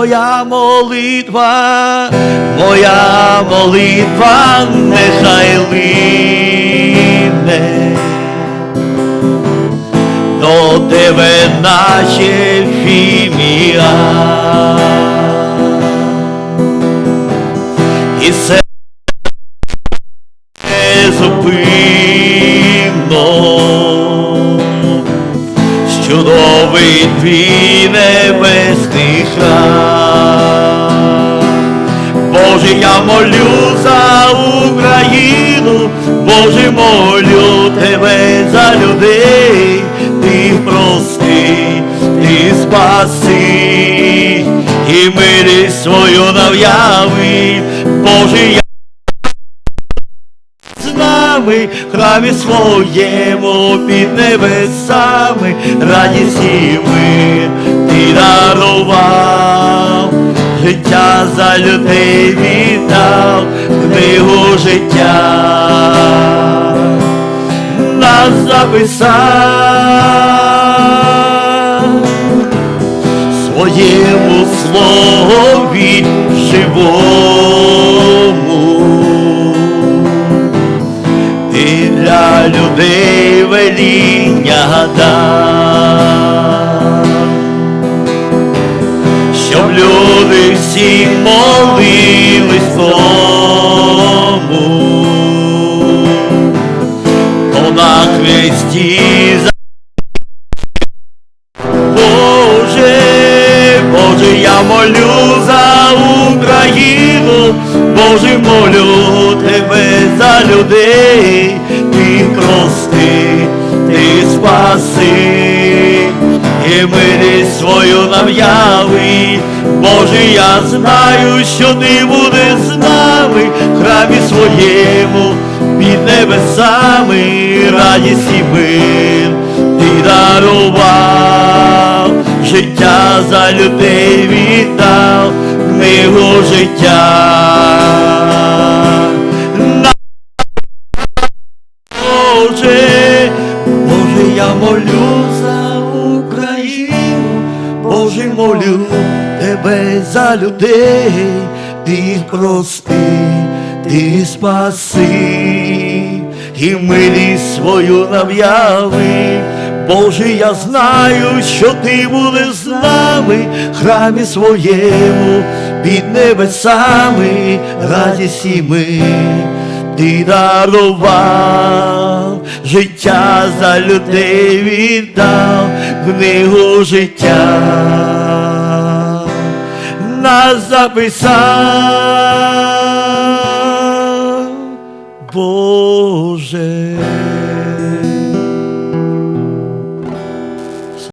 моя молитва, моя молитва нехай лине, до тебе наче фіміа. І це зупинно, чудовий твій небесний храм. Молю за Україну, Боже, молю тебе за людей, ти прости, ти спаси, і милість свою нав'яви, Боже, я з нами, в храмі своєму під небесами, радість і мир ти дарував, життя за людей віддав, книгу життя. Нас записав. Своєму слові живому. Ти для людей веління дав, всі молились тому, то на хресті Боже, Боже, я молю за Україну, Боже, молю тебе за людей, ти прости, і милість свою нав'яви, Боже, я знаю, що ти будеш з нами в храмі своєму, під небесами, радість і мир ти дарував, життя за людей віддав, книгу життя. Боже, Боже, я молю за Україну, Боже, молю тебе за людей, ти їх прости, ти спаси, і милість свою нав'яви. Боже, я знаю, що ти будеш з нами храмі своєму, під небесами, радість і мир. Ти дарував, життя за людей віддав, книгу життя нас записав, Боже.